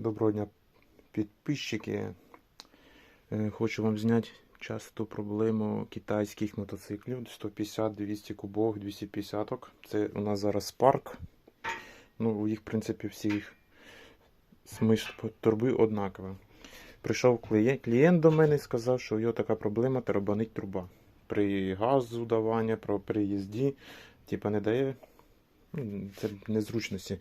Доброго дня, підписчики. Е, Хочу вам зняти часто проблему китайських мотоциклів 150-200 кубов, 250 -ок. Це у нас зараз Spark. Ну, у їх, в принципі, всіх смисл турби однаковий. Прийшов клієнт, до мене і сказав, що у нього така проблема тарабанить труба. При газу давання, при приїзді, типа не дає. ну, Це незручності.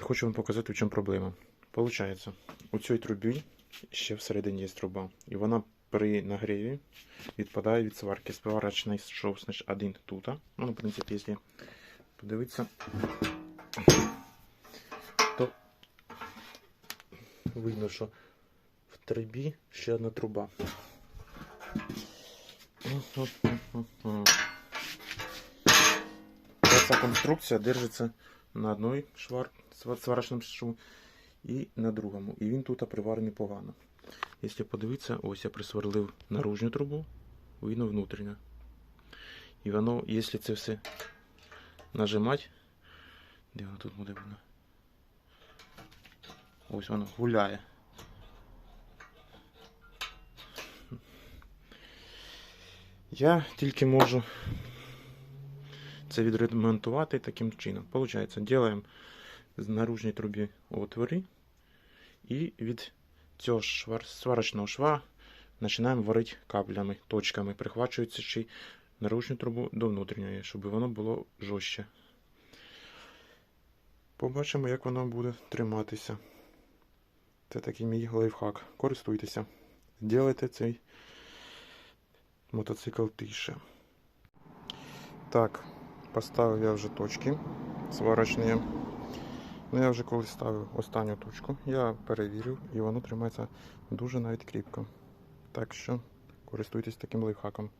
Хочу вам показати, в чому проблема. Получається, у цій трубі ще всередині є труба. І вона при нагріві відпадає від сварки. Сварочний шов значить, один тут. Ну, в принципі, якщо подивитися, то видно, що в трубі ще одна труба. Ця конструкція держиться на одній швар... сва- сварочному шву і на другому. І він тут приварений погано. Якщо подивитися, ось я присверлив наружню трубу, видно внутрішню. І воно, якщо це все нажимати, де воно тут буде видно? Ось воно гуляє. Я тільки можу це відремонтувати таким чином. Получається, робимо з наружній трубі отвори і від цього швар... сварочного шва починаємо варити каблями, точками, прихвачується ще й трубу до внутрішньої, щоб воно було жорстче. Побачимо, як воно буде триматися. Це такий мій лайфхак. Користуйтеся. Ділайте цей мотоцикл тише. Так, поставив я вже точки сварочні. Ну, я вже коли ставив останню точку, я перевірив і воно тримається дуже навіть кріпко. Так що користуйтесь таким лайфхаком.